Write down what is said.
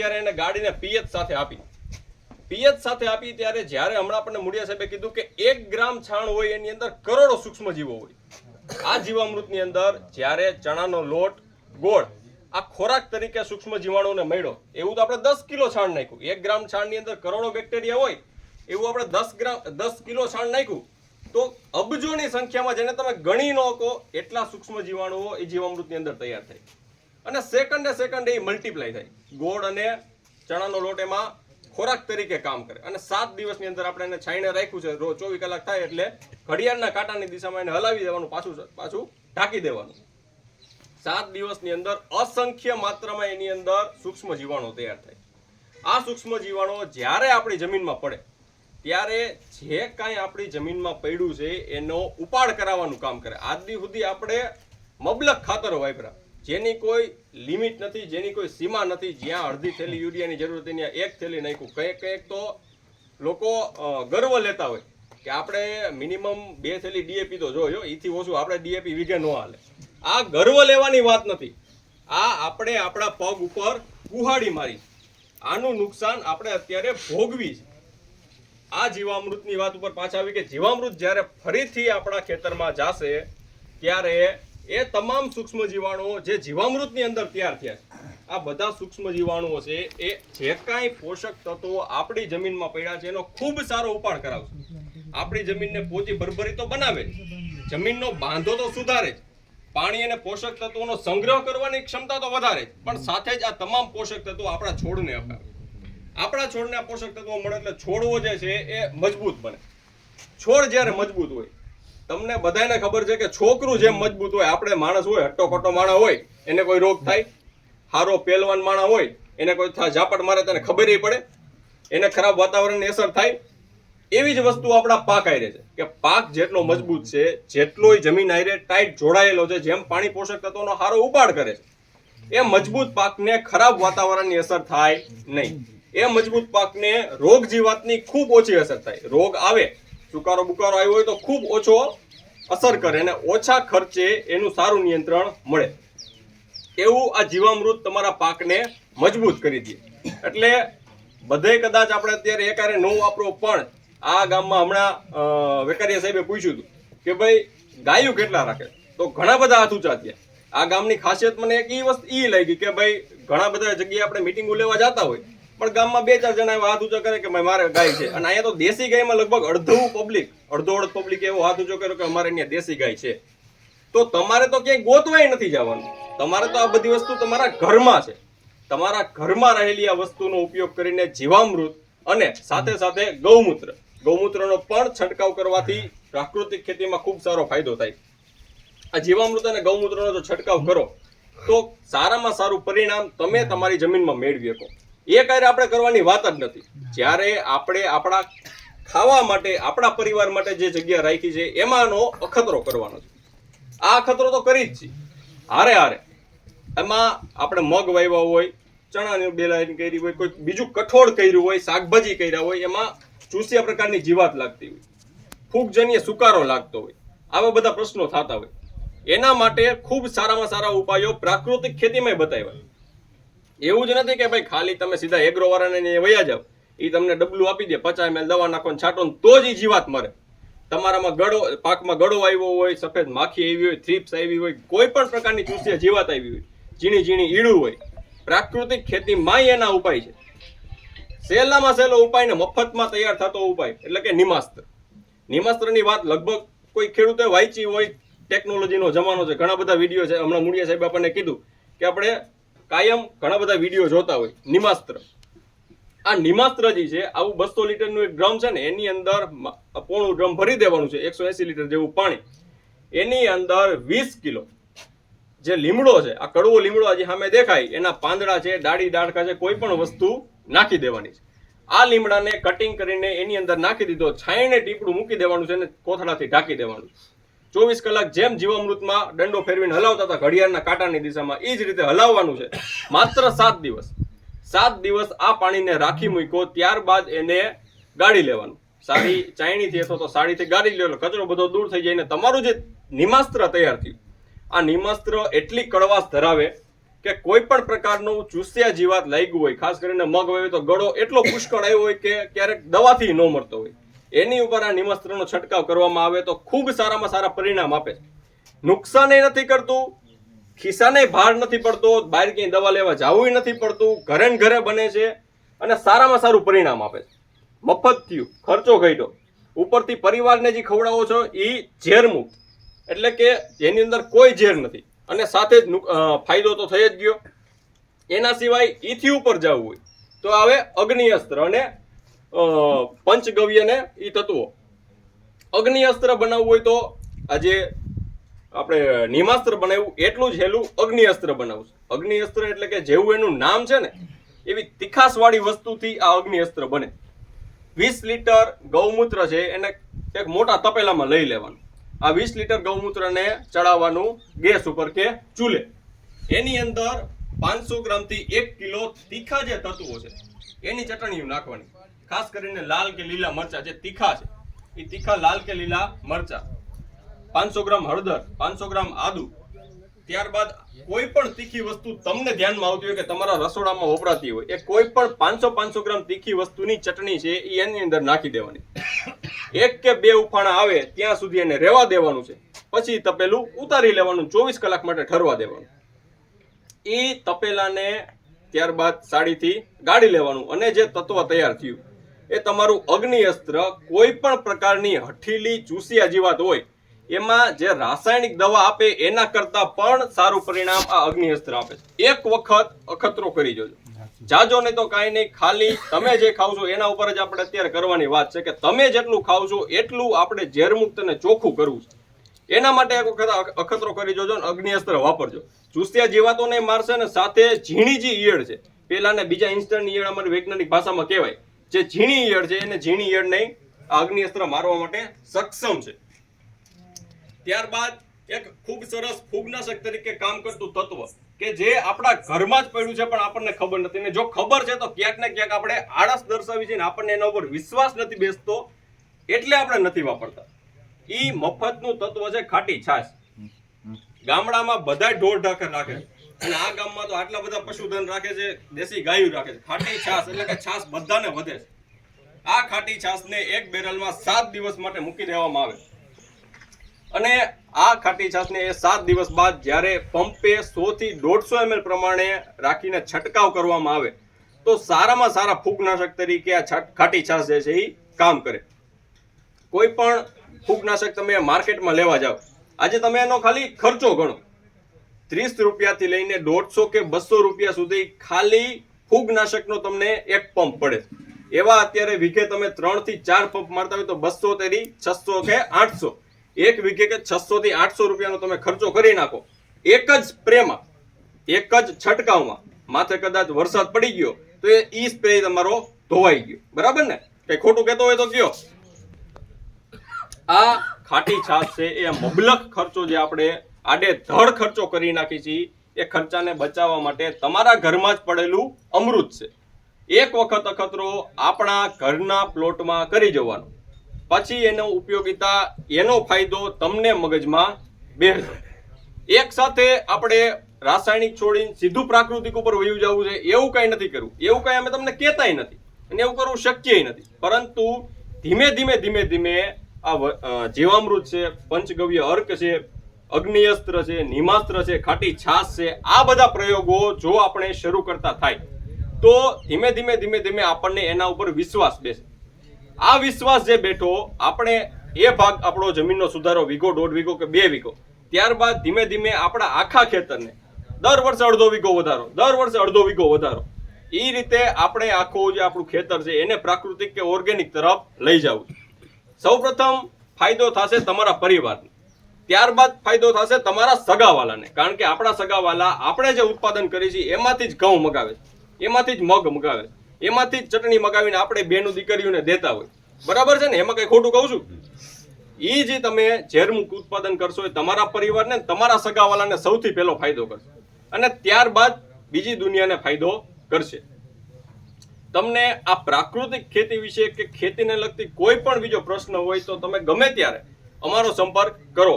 જ્યારે એને ગાડીને પિયત સાથે આપી. પિયત સાથે આપી ત્યારે જ્યારે હમણાં આપણને મુડિયા સાહેબે કીધું કે એક ગ્રામ છાણ હોય એની અંદર કરોડો સૂક્ષ્મ જીવો હોય. આ જીવામૃતની અંદર જ્યારે ચણાનો લોટ, ગોળ, આ ખોરાક તરીકે સૂક્ષ્મ જીવાણુને મળ્યો, એવું તો આપણે દસ કિલો છાણ નાખ્યું. એક ગ્રામ છાણની અંદર કરોડો બેક્ટેરિયા હોય, એવું આપણે દસ ગ્રામ, દસ કિલો છાણ નાખ્યું. તો અબજોની સંખ્યામાં જેને તમે ગણી ન કહો, એટલા સૂક્ષ્મ જીવાણુઓ એ જીવામૃતની અંદર તૈયાર થાય. અને સેકન્ડે સેકન્ડ એ મલ્ટીપ્લાય થાય. ગોળ અને ચણાનો લોટ એમાં ખોરાક તરીકે કામ કરે. અને સાત દિવસની અંદર આપણે એને છાઈને રાખ્યું છે, રોજ ચોવીસ કલાક થાય એટલે ઘડિયાળના કાંટાની દિશામાં એને હલાવી દેવાનું, પાછું પાછું ઢાંકી દેવાનું. સાત દિવસની અંદર અસંખ્ય માત્રામાં એની અંદર સૂક્ષ્મ જીવાણુ તૈયાર થાય. આ સૂક્ષ્મ જીવાણુ જ્યારે આપણી જમીનમાં પડે, ત્યારે જે કાંઈ આપણી જમીનમાં પડ્યું છે, એનો ઉપાડ કરાવવાનું કામ કરે. આજની સુધી આપણે મબલક ખાતરો વાપરા જેની કોઈ લિમિટ નથી, જેની કોઈ સીમા નથી, જ્યાં અડધી થેલી યુરિયાની જરૂર હતી, ત્યાં એક થેલી નાખ્યું. કંઈક કંઈક તો લોકો ગર્વ લેતા હોય કે આપણે મિનિમમ બે થેલી ડીએપી તો જોયો એથી ઓછું આપણે ડીએપી વીઘે ન હાલે. આ ગર્વ લેવાની વાત નથી. આ આપણે આપણા પગ ઉપર કુહાડી મારી. આનું નુકસાન આપણે અત્યારે ભોગવી છે. આ જીવામૃતની વાત ઉપર પાછા આવી કે જીવામૃત જ્યારે ફરીથી આપણા ખેતરમાં જાશે, ત્યારે એ તમામ સૂક્ષ્મ જીવાણુઓ જે જીવામૃતની અંદર તૈયાર થયા છે, આ બધા સૂક્ષ્મ જીવાણુઓ છે, એ જે કાંઈ પોષક તત્વો આપણી જમીનમાં પડ્યા છે, એનો ખૂબ સારો ઉપાડ કરાવશે. આપણી જમીનને પોતી ભરભરી તો બનાવે જ. જમીનનો બાંધો તો સુધારે જ. પાણી અને પોષક તત્વોનો સંગ્રહ કરવાની ક્ષમતા તો વધારે જ. પણ સાથે જ આ તમામ પોષક તત્વો આપણા છોડને અપાવે. આપણા છોડને આ પોષક તત્વો મળે એટલે છોડવો જે છે, એ મજબૂત બને. છોડ જ્યારે મજબૂત હોય તમને બધાને ખબર છે કે છોકરું જેમ મજબૂત હોય, આપણે માણસ હોય હટ્ટો કટ્ટો માણા હોય, એને કોઈ રોગ થાય, હારો પહેલવાન માણા હોય, એને કોઈ ઝાપટ મારે તેને ખબર પડે, એને ખરાબ વાતાવરણની અસર થાય, એવી જ વસ્તુ આપણા પાક આયરે છે. કે પાક જેટલો મજબૂત છે, જેટલોય જમીન આયરે ટાઈટ જોડાયેલો છે, જેમ પાણી પોષક તત્વોનો સારો ઉપાડ કરે છે, એ મજબૂત પાકને ખરાબ વાતાવરણની અસર થાય નહીં. એ મજબૂત પાકને રોગ જીવાતની ખૂબ ઓછી અસર થાય. રોગ આવે સુકારો બુકારો આવ્યો હોય તો ખૂબ ઓછો અસર કરે અને ઓછા ખર્ચે એનું સારું નિયંત્રણ મળે. એવું આ જીવામૃત તમારા પાકને મજબૂત કરી દે. એટલે બધે કદાચ આપણે અત્યારે એકારે ન વાપરો, પણ આ ગામમાં હમણાં વેકારીયા સાહેબે પૂછ્યું હતું કે ભાઈ, ગાયું કેટલા રાખે? તો ઘણા બધા હાથ ઊંચા થયા. આ ગામની ખાસિયત મને એક ઈ વસ્તુ એ લાગી કે ભાઈ, ઘણા બધા જગ્યાએ આપણે મિટિંગો લેવા જતા હોય. પણ ગામમાં બે ચાર જણા એવા હાથ ઊંચો કરે કે મારે ગાય છે. અને અહીંયા તો દેશી ગાયમાં લગભગ અડધું પબ્લિક અડધો અડધ પબ્લિક એવો હાથ ઊંચો કર્યો કે અમારે અહીંયા દેશી ગાય છે. તો તમારે તો ક્યાંય ગોતવાય નથી જવાનું. તમારે તો આ બધી વસ્તુ તમારા ઘરમાં છે. તમારા ઘરમાં રહેલી આ વસ્તુનો ઉપયોગ કરીને જીવામૃત અને સાથે સાથે ગૌમૂત્ર. ગૌમૂત્રનો પણ છંટકાવ કરવાથી પ્રાકૃતિક ખેતીમાં ખૂબ સારો ફાયદો થાય. આ જીવામૃત અને ગૌમૂત્રનો જો છંટકાવ કરો, તો સારામાં સારું પરિણામ તમે તમારી જમીનમાં મેળવી શકો. એ કાર્ય આપણે કરવાની વાત જ નથી. જ્યારે આપણે આપણા ખાવા માટે, આપણા પરિવાર માટે જે જગ્યા રાખી છે, એમાંનો અખતરો કરવાનો છે. આ અખતરો તો કરી જ છે. હારે હારે. એમાં આપણે મગ વાવ્યા હોય, ચણાની બેલાઈન કરી હોય, કોઈ બીજું કઠોળ કર્યું હોય, શાકભાજી કર્યા હોય, એમાં ચૂસ્યા પ્રકારની જીવાત લાગતી હોય. ફૂગજન્ય સુકારો લાગતો હોય. આવા બધા પ્રશ્નો થતા હોય. એના માટે ખૂબ સારામાં સારા ઉપાયો પ્રાકૃતિક ખેતીમાં બતાવ્યા. એવું જ નથી કે ભાઈ ખાલી તમે સીધા એગ્રો વાળાને ને વયા જાવ એ તમને ડબલું આપી દે, પચાસ એમએલ દવા નાખો છાંટો તો જ ઈ જીવાત મરે. તમારામાં ગળો, પાકમાં ગળો આવ્યો હોય, સફેદ માખી આવી હોય થ્રીપ્સ આવી હોય, કોઈ પણ પ્રકારની ચૂસિયા જીવાત આવી હોય, ઝીણી ઝીણી ઈડું હોય. પ્રાકૃતિક ખેતીમાં એના ઉપાય છે. સહેલામાં સહેલો ઉપાય ને મફતમાં તૈયાર થતો ઉપાય, એટલે કે નિમાસ્ત્ર. નિમાસ્ત્રની વાત લગભગ કોઈ ખેડૂતે વાંચી હોય, ટેકનોલોજીનો જમાનો છે. ઘણા બધા વીડિયો છે. હમણાં મુડિયા સાહેબ આપણને કીધું કે આપણે કાયમ ઘણા બધા વીડિયો જોતા હોય. નિમાસ્ત્ર. આ નિમાસ્ત્ર જે છે, આવું બસો લીટરનું એક ડ્રમ છે ને, એની અંદર પોણું ડ્રમ ભરી દેવાનું છે, એકસો એસી લીટર જેવું પાણી. એની અંદર વીસ કિલો. જે લીમડો છે, આ કડવો લીમડો આજે સામે દેખાય, એના પાંદડા છે ડાળી ડાળખા છે, કોઈ પણ વસ્તુ નાખી દેવાની છે. આ લીમડાને કટિંગ કરીને એની અંદર નાખી દીધો છાંયને ટીપડું મૂકી દેવાનું છે અને કોથળાથી ઢાંકી દેવાનું ચોવીસ કલાક જેમ જીવામૃતમાં દંડો ફેરવીને હલાવતા હતા, ઘડિયાળના કાંટાની દિશામાં એ જ રીતે હલાવવાનું છે. માત્ર સાત દિવસ. સાત દિવસ આ પાણીને રાખી મૂક્યો, ત્યારબાદ એને ગાળી લેવાનું. સારી ચાયણીથી અથવા તો સાડીથી ગાળી લેવાનો કચરો બધો દૂર થઈ જાય ને તમારું જે નિમાસ્ત્ર તૈયાર થયું, આ નિમાસ્ત્ર એટલી કડવાશ ધરાવે કે કોઈ પણ પ્રકારનું ચૂસ્યા જીવાત લાગ્યું હોય, ખાસ કરીને મગ હોય તો ગળો એટલો પુષ્કળ આવ્યો હોય કે ક્યારેક દવાથી ન મળતો હોય. એની ઉપર આ નિમસ્ત્રનો છંટકાવ કરવામાં આવે તો ખૂબ સારામાં સારા પરિણામ આપે છે. નુકસાન નથી કરતું, ખિસ્સાને ભાર નથી પડતો, બહાર ક્યાંય દવા લેવા જવું નથી પડતું, ઘરે ઘરે બને છે અને સારામાં સારું પરિણામ આપે છે. મફત થયું, ખર્ચો ઘટ્યો. ઉપરથી પરિવારને જે ખવડાવો છો એ ઝેરમુક્ત એટલે કે જેની અંદર કોઈ ઝેર નથી. અને સાથે જ ફાયદો તો થઈ જ ગયો. એના સિવાય ઈથી ઉપર જવું હોય તો આવે અગ્નિ અસ્ત્ર અને પંચગવ્ય ને એ તત્વો. અગ્નિ અસ્ત્ર બનાવવું હોય તો આજે આપણે નિમાસ્ત્ર બનાવ્યું, એટલું જ હેલું અગ્નિ અસ્ત્ર બનાવશું. અગ્નિ અસ્ત્ર એટલે કે જેવું એનું નામ છે ને, એવી તીખાસવાળી વસ્તુથી આ અગ્નિ અસ્ત્ર બને. વીસ લીટર ગૌમૂત્ર છે, એને એક મોટા તપેલામાં લઈ લેવાનું. આ વીસ લીટર ગૌમૂત્રને ચડાવવાનું ગેસ ઉપર કે ચૂલે. એની અંદર પાંચસો ગ્રામથી એક કિલો તીખા જે તત્વો છે, એની ચટણીઓ નાખવાની. ખાસ કરીને લાલ કે લીલા મરચા, જે તીખા છે. એ તીખા, લાલ કે લીલા મરચા. પાંચસો ગ્રામ હળદર, પાંચસો ગ્રામ આદુ. ત્યારબાદ કોઈ પણ તીખી વસ્તુ તમને ધ્યાનમાં આવતી હોય કે તમારા રસોડામાં વપરાતી હોય, એ કોઈ પણ પાંચસો પાંચસો ગ્રામ તીખી વસ્તુની ચટણી છે એ એની અંદર નાખી દેવાની. એક કે બે ઉફાણા આવે, ત્યાં સુધી એને રહેવા દેવાનું છે. પછી તપેલું ઉતારી લેવાનું, ચોવીસ કલાક માટે ઠરવા દેવાનું. એ તપેલાને ત્યારબાદ સાડીથી ગાળી લેવાનું અને જે તત્વ તૈયાર થયું એ તમારું અગ્નિ અસ્ત્ર કોઈ પણ પ્રકારની હઠીલી, ચૂસિયા જીવાત હોય. એમાં જે રાસાયણિક દવા આપે એના કરતા પણ સારું પરિણામ આ અગ્નિ અસ્ત્ર આપે છે. એક વખત અખતરો કરી જોજો. જાજો નહીં તો કાંઈ નહીં, ખાલી તમે જે ખાવ છો એના ઉપર જ આપણે અત્યારે કરવાની વાત છે કે તમે જેટલું ખાવ છો એટલું આપણે ઝેરમુક્ત અને ચોખ્ખું કરવું છે. એના માટે એક વખત અખતરો કરી જોજો ને અગ્નિ અસ્ત્ર વાપરજો. ચૂસ્યા જીવાતોને મારશે ને સાથે ઝીણી જે ઈયળ છે પેલા ને બીજા ઇન્સ્ટન્ટ ઈયળ અમારી વૈજ્ઞાનિક ભાષામાં કહેવાય. જે ઝીણી ઈયળ છે, એને ઝીણી ઈયળ નહીં આ અગ્નિ અસ્ત્ર મારવા માટે સક્ષમ છે. ત્યારબાદ એક ખૂબ સરસ ફૂગનાશક તરીકે કામ કરતું તત્વ કે જે આપણા ઘરમાં જ પડ્યું છે, પણ આપણને ખબર નથી. ને જો ખબર છે, તો ક્યાંક ને ક્યાંક આપણે આળસ દર્શાવી છે ને આપણને એના ઉપર વિશ્વાસ નથી બેસતો, એટલે આપણે નથી વાપરતા. ઈ મફતનું તત્વ છે, ખાટી છાશ. ગામડામાં બધા ઢોર ઢાકર છે. અને આ ગામમાં તો આટલા બધા પશુધન રાખે છે, દેશી ગાયું રાખે છે. ખાટી છાસ એટલે કે છાસ બધાને વધે છે. આ ખાટી છાસને એક બેરલમાં સાત દિવસ માટે મૂકી દેવામાં આવે અને આ ખાટી છાસને એ સાત દિવસ બાદ જ્યારે પંપે સો થી દોઢસો એમએલ પ્રમાણે રાખીને છંટકાવ કરવામાં આવે, તો સારામાં સારા ફૂગનાશક તરીકે આ ખાટી છાસ જે છે એ કામ કરે. કોઈ પણ ફૂગનાશક તમે માર્કેટમાં લેવા જાઓ, આજે તમે એનો ખાલી ખર્ચો ગણો. ત્રીસ રૂપિયાથી લઈને દોઢસો કે બસો રૂપિયા સુધી ખાલી ફૂગનાશકનો તમને એક પંપ પડે. એવા અત્યારે વીઘે તમે ત્રણથી ચાર પંપ મારતા હોય તો બસો તેરી છસો કે આઠસો. એક વીઘે કે છસો થી આઠસો રૂપિયાનો તમે ખર્ચો કરી નાખો. એક જ સ્પ્રેમાં, એક જ છંટકાવમાં, માથે કદાચ વરસાદ પડી ગયો, તો એ ઈ સ્પ્રે તમારો ધોવાઈ ગયો. બરાબર ને? કઈ ખોટું કહેતો હોય તો કયો. આ ખાટી છાશ છે, એ મબલક ખર્ચો જે આપણે આડે ધડ ખર્ચો કરી નાખી છીએ એ ખર્ચાને બચાવવા માટે તમારા ઘરમાં જ પડેલું અમૃત છે. એક વખત અખતરો આપણા ઘરના પ્લોટમાં કરી જવાનો. પછી એનો ઉપયોગિતા, એનો ફાયદો તમને મગજમાં બેસશે એક સાથે આપણે રાસાયણિક છોડીને સીધું પ્રાકૃતિક ઉપર વયું જવું છે, એવું કઈ નથી કરવું. એવું કઈ અમે તમને કહેતાય નથી અને એવું કરવું શક્ય નથી. પરંતુ ધીમે ધીમે ધીમે ધીમે આ જીવામૃત છે, પંચગવ્ય અર્ક છે અગ્નિઅસ્ત્ર છે, નિમાસ્ત્ર છે, ખાટી છાશ છે, આ બધા પ્રયોગો જો આપણે શરૂ કરતા થાય, તો ધીમે ધીમે ધીમે ધીમે આપણને એના ઉપર વિશ્વાસ બેસે. આ વિશ્વાસ જે બેઠો, આપણે એ ભાગ આપણો જમીનનો સુધારો, વીઘો, દોઢ વીઘો કે બે વીઘો, ત્યારબાદ ધીમે ધીમે આપણા આખા ખેતરને, દર વર્ષે અડધો વીઘો વધારો, દર વર્ષે અડધો વીઘો વધારો એ રીતે આપણે આખું જે આપણું ખેતર છે, એને પ્રાકૃતિક કે ઓર્ગેનિક તરફ લઈ જવું. સૌપ્રથમ ફાયદો થશે તમારા પરિવારને. ત્યારબાદ ફાયદો થશે તમારા સગાવાલાને. કારણ કે આપણા સગાવાલા આપણે જે ઉત્પાદન કરીએ છીએ, એમાંથી જ ઘઉં મગાવે એમાંથી જ મગ મગાવે એમાંથી જ ચટણી મગાવીને આપણે બેનું દીકરીઓને દેતા હોય. બરાબર છે ને? એમાં કઈ ખોટું કહું છું? એ જે તમે ઝેરમુક્ત ઉત્પાદન કરશો એ તમારા પરિવારને તમારા સગાવાલાને સૌથી પહેલો ફાયદો કરશે. અને ત્યારબાદ બીજી દુનિયાને ફાયદો કરશે. તમને આ પ્રાકૃતિક ખેતી વિશે કે ખેતીને લગતી કોઈ પણ બીજો પ્રશ્ન હોય તો તમે ગમે ત્યારે અમારો સંપર્ક કરો.